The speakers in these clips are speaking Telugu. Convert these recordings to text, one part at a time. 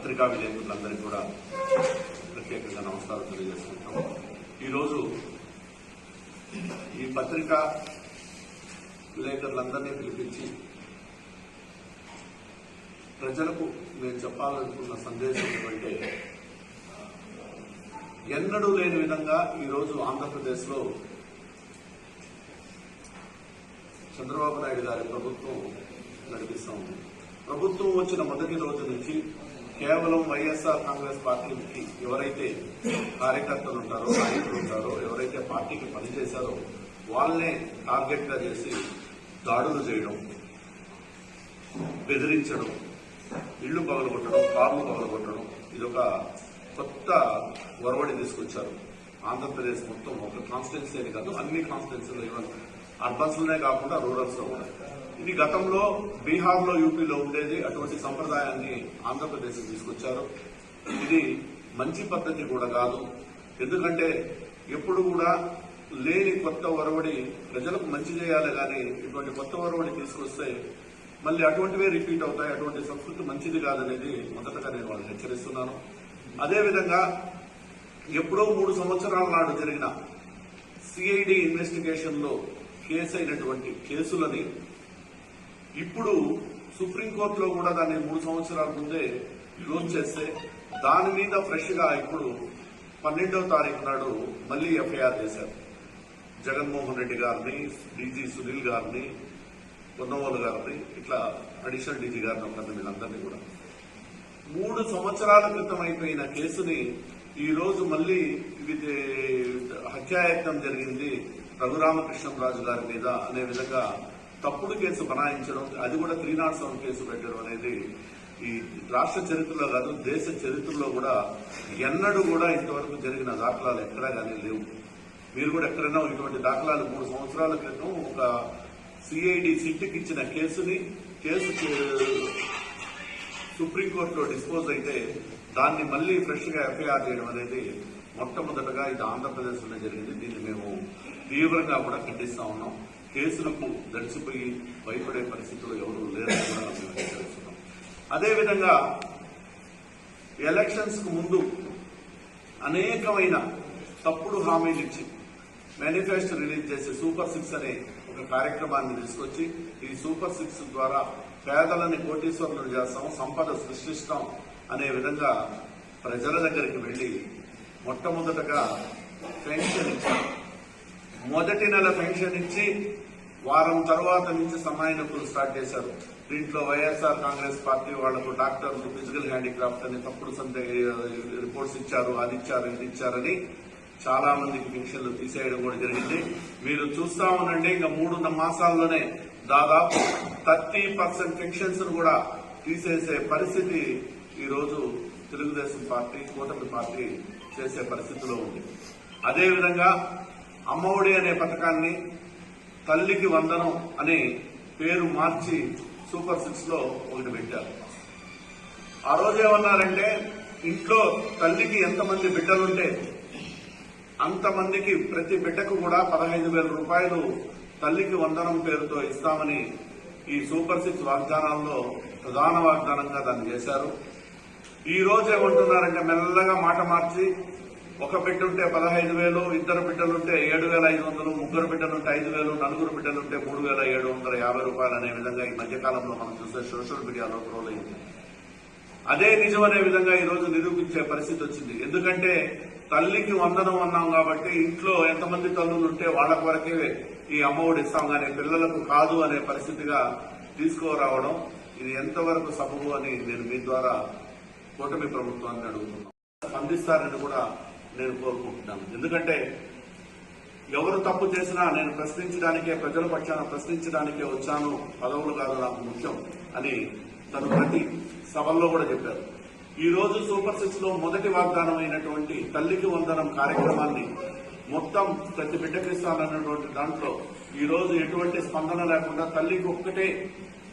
పత్రికా విలేకరులందరికీ కూడా ప్రత్యేకంగా నమస్కారం తెలియజేసుకుంటాం. ఈరోజు ఈ పత్రికా విలేకరులందరినీ పిలిపించి ప్రజలకు నేను చెప్పాలనుకున్న సందేశం ఏమంటే ఎన్నడూ లేని విధంగా ఈరోజు ఆంధ్రప్రదేశ్లో చంద్రబాబు నాయుడు గారి ప్రభుత్వం నడిపిస్తూ ఉంది. ప్రభుత్వం వచ్చిన మొదటి రోజు నుంచి కేవలం వైఎస్ఆర్ కాంగ్రెస్ పార్టీకి ఎవరైతే కార్యకర్తలు ఉంటారో నాయకులు ఉంటారో ఎవరైతే పార్టీకి పనిచేశారో వాళ్ళనే టార్గెట్గా చేసి దాడులు చేయడం బెదిరించడం ఇళ్ళు పగలగొట్టడం కార్లు పగలగొట్టడం ఇదొక కొత్త ఒరవడి తీసుకొచ్చారు. ఆంధ్రప్రదేశ్ మొత్తం ఒక కాన్స్టిట్యున్సీ అని కాదు అన్ని కాన్స్టిట్యున్సీలో ఈవెన్ అర్బన్స్లోనే కాకుండా రూరల్స్లో కూడా. ఇది గతంలో బీహార్లో యూపీలో ఉండేది. అటువంటి సంప్రదాయాన్ని ఆంధ్రప్రదేశ్ తీసుకొచ్చారు. ఇది మంచి పద్ధతి కూడా కాదు. ఎందుకంటే ఎప్పుడు కూడా లేని కొత్త ఒరవడి ప్రజలకు మంచి చేయాలి కానీ ఇటువంటి కొత్త ఒరవడి తీసుకొస్తే మళ్ళీ అటువంటివే రిపీట్ అవుతాయి. అటువంటి సంస్కృతి మంచిది కాదనేది మొదటగా నేను వాళ్ళని హెచ్చరిస్తున్నాను. అదేవిధంగా ఎప్పుడో మూడు సంవత్సరాల నాడు జరిగిన సిఐడి ఇన్వెస్టిగేషన్లో కేసు అయినటువంటి కేసులని ఇప్పుడు సుప్రీంకోర్టులో కూడా దాన్ని మూడు సంవత్సరాల ముందే క్లోజ్ చేస్తే దాని మీద ఫ్రెష్గా ఇప్పుడు పన్నెండవ తారీఖు నాడు మళ్ళీ ఎఫ్ఐఆర్ చేశారు. జగన్మోహన్ రెడ్డి గారిని డీజీ సునీల్ గారిని పొన్నవోలు గారిని ఇట్లా అడిషనల్ డీజీ గారిని ఒక వీళ్ళందరినీ కూడా. మూడు సంవత్సరాల క్రితం అయిపోయిన కేసుని ఈ రోజు మళ్ళీ ఇది హత్యాయత్నం జరిగింది రఘురామకృష్ణరాజు గారి మీద అనే విధంగా తప్పుడు కేసు బనాయించడం అది కూడా త్రీ నాట్ సెవెన్ కేసు పెట్టడం అనేది ఈ రాష్ట్ర చరిత్రలో కాదు దేశ చరిత్రలో కూడా ఎన్నడూ కూడా ఇంతవరకు జరిగిన దాఖలాలు ఎక్కడా కానీ లేవు. మీరు కూడా ఎక్కడైనా ఇటువంటి దాఖలాలు మూడు సంవత్సరాల క్రితం ఒక సిఐడి సిట్కి ఇచ్చిన కేసుని కేసు సుప్రీంకోర్టులో డిస్పోజ్ అయితే దాన్ని మళ్ళీ ఫ్రెష్గా ఎఫ్ఐఆర్ చేయడం అనేది మొట్టమొదటగా ఇది ఆంధ్రప్రదేశ్లో జరిగింది. దీన్ని మేము తీవ్రంగా కూడా ఖండిస్తా ఉన్నాం. కేసులకు దడిచిపోయి భయపడే పరిస్థితులు ఎవరు లేరని కూడా మేము హెచ్చరిస్తున్నాం అదేవిధంగా ఎలక్షన్స్కు ముందు అనేకమైన తప్పుడు హామీలు ఇచ్చి మేనిఫెస్టో రిలీజ్ చేసి సూపర్ సిక్స్ అనే ఒక కార్యక్రమాన్ని తీసుకొచ్చి ఈ సూపర్ సిక్స్ ద్వారా పేదలని కోటీశ్వరులను చేస్తాం సంపద సృష్టిస్తాం అనే విధంగా ప్రజల దగ్గరికి వెళ్ళి మొట్టమొదటగా పెన్షన్ ఇచ్చారు మొదటి నెల పెన్షన్ ఇచ్చి వారం తర్వాత నుంచి సమాయనకులు స్టార్ట్ చేశారు. దీంట్లో వైఎస్ఆర్ కాంగ్రెస్ పార్టీ వాళ్ళకు డాక్టర్లు ఫిజికల్ హ్యాండిక్రాఫ్ట్ అని తప్పుడు సందే రిపోర్ట్స్ ఇచ్చారు అది ఇచ్చారు ఇది ఇచ్చారని చాలా మందికి పెన్షన్లు తీసేయడం కూడా జరిగింది. మీరు చూస్తా ఉండండి ఇంకా మూడున్న మాసాల్లోనే దాదాపు థర్టీ పర్సెంట్ పెన్షన్స్ కూడా తీసేసే పరిస్థితి ఈరోజు తెలుగుదేశం పార్టీ కూటమి పార్టీ చేసే పరిస్థితిలో ఉంది. అదేవిధంగా అమ్మఒడి అనే పథకాన్ని తల్లికి వందనం అనే పేరు మార్చి సూపర్ సిక్స్లో ఒకటి పెట్టారు. ఆ రోజు ఏమన్నారంటే ఇంట్లో తల్లికి ఎంతమంది బిడ్డలుంటే అంతమందికి ప్రతి బిడ్డకు కూడా పదహైదు వేల రూపాయలు తల్లికి వందనం పేరుతో ఇస్తామని ఈ సూపర్ సిక్స్ వాగ్దానాల్లో ప్రధాన వాగ్దానంగా దాన్ని చేశారు. ఈ రోజు ఏమంటున్నారంటే మెల్లగా మాట మార్చి ఒక బిడ్డ ఉంటే పదహైదు వేలు ఇద్దరు బిడ్డలుంటే ఏడు వేల ఐదు వందలు ముగ్గురు బిడ్డలుంటే ఐదు వేలు నలుగురు బిడ్డలుంటే మూడు వేల ఏడు వందల యాభై రూపాయలు అనే విధంగా ఈ మధ్యకాలంలో మనం చూస్తే సోషల్ మీడియాలో ట్రోల్ అయింది అదే నిజం అనే విధంగా ఈ రోజు నిరూపించే పరిస్థితి వచ్చింది. ఎందుకంటే తల్లికి వందనం అన్నాం కాబట్టి ఇంట్లో ఎంతమంది తల్లులు ఉంటే వాళ్ళ వరకే ఈ అమ్మఒడి ఇస్తాం కానీ పిల్లలకు కాదు అనే పరిస్థితిగా తీసుకురావడం ఇది ఎంతవరకు సబబు అని నేను మీ ద్వారా కూటమి ప్రభుత్వాన్ని అడుగుతున్నాను. స్పందిస్తారని కూడా నేను కోరుకుంటున్నాను. ఎందుకంటే ఎవరు తప్పు చేసినా నేను ప్రశ్నించడానికే ప్రజల పక్షాన ప్రశ్నించడానికే వచ్చాను. పదవులు కాదు నాకు ముఖ్యం అని తను ప్రతి సభల్లో కూడా చెప్పారు. ఈ రోజు సూపర్ సిక్స్లో మొదటి వాగ్దానం అయినటువంటి తల్లికి వందనం కార్యక్రమాన్ని మొత్తం ప్రతి బిడ్డకిస్తానన్నటువంటి దాంట్లో ఈ రోజు ఎటువంటి స్పందన లేకుండా తల్లికి ఒక్కటే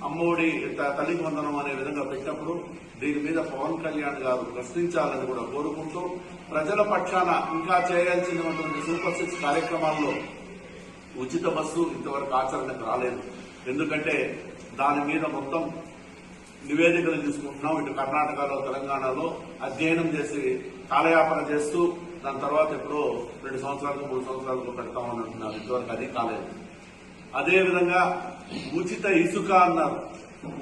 అమ్మఒడి త- వందనం అనే విధంగా పెట్టినప్పుడు దీని మీద పవన్ కళ్యాణ్ గారు ప్రశ్నించాలని కూడా కోరుకుంటూ ప్రజల పక్షాన ఇంకా చేయాల్సినటువంటి సూపర్ సిక్స్ కార్యక్రమాల్లో ఉచిత బస్సు ఇంతవరకు ఆచరణకు రాలేదు. ఎందుకంటే దాని మీద మొత్తం నివేదికలు తీసుకుంటున్నాం. ఇటు కర్ణాటకలో తెలంగాణలో అధ్యయనం చేసి కాలయాపన చేస్తూ దాని తర్వాత ఎప్పుడో రెండు సంవత్సరాలకు మూడు సంవత్సరాలకు పెడతామని అంటున్నారు. ఇంతవరకు అది కాలేదు. అదేవిధంగా ఉచిత ఇసుక అన్నారు.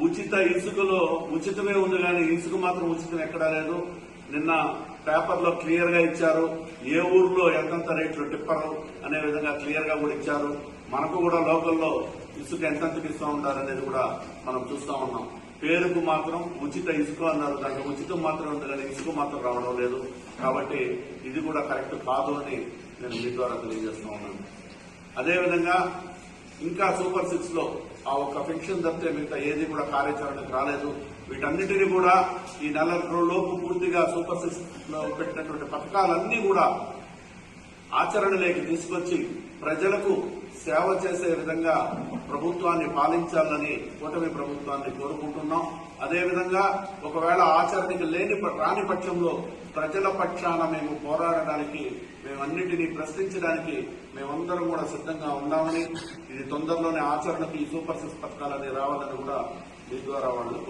ఉచిత ఇసుకలో ఉచితమే ఉంది కానీ ఇసుక మాత్రం ఉచితం ఎక్కడా లేదు. నిన్న పేపర్లో క్లియర్గా ఇచ్చారు. ఏ ఊర్లో ఎంతెంత రేట్లు టిప్పరు అనే విధంగా క్లియర్గా కూడా ఇచ్చారు. మనకు కూడా లోకల్లో ఇసుక ఎంతెంతకి ఇస్తూ ఉంటారు అనేది కూడా మనం చూస్తూ ఉన్నాం. పేరుకు మాత్రం ఉచిత ఇసుక అన్నారు. దాంట్లో ఉచితం మాత్రం ఉంది కానీ ఇసుక మాత్రం రావడం లేదు. కాబట్టి ఇది కూడా కరెక్ట్ కాదు అని నేను మీ ద్వారా తెలియజేస్తా ఉన్నాను. అదేవిధంగా ఇంకా సూపర్ సిక్స్లో ఆ ఒక్క ఫిక్షన్ తప్పితే మిగతా ఏది కూడా కార్యాచరణకు రాలేదు. వీటన్నిటిని కూడా ఈ నెల లోపు పూర్తిగా సూపర్ సిక్స్లో పెట్టినటువంటి పథకాలన్నీ కూడా ఆచరణలోకి తీసుకొచ్చి ప్రజలకు సేవ చేసే విధంగా ప్రభుత్వాన్ని పాలించాలని కూటమి ప్రభుత్వాన్ని కోరుకుంటున్నాం. అదేవిధంగా ఒకవేళ ఆచరణకి లేని రాని పక్షంలో ప్రజల పక్షాన మేము పోరాడడానికి మేమన్నిటినీ ప్రశ్నించడానికి మేమందరం కూడా సిద్ధంగా ఉన్నామని ఇది తొందరలోనే ఆచరణకు ఈ సూపర్ సిక్స్ పథకాలని రావాలని కూడా మీ ద్వారా వాళ్ళు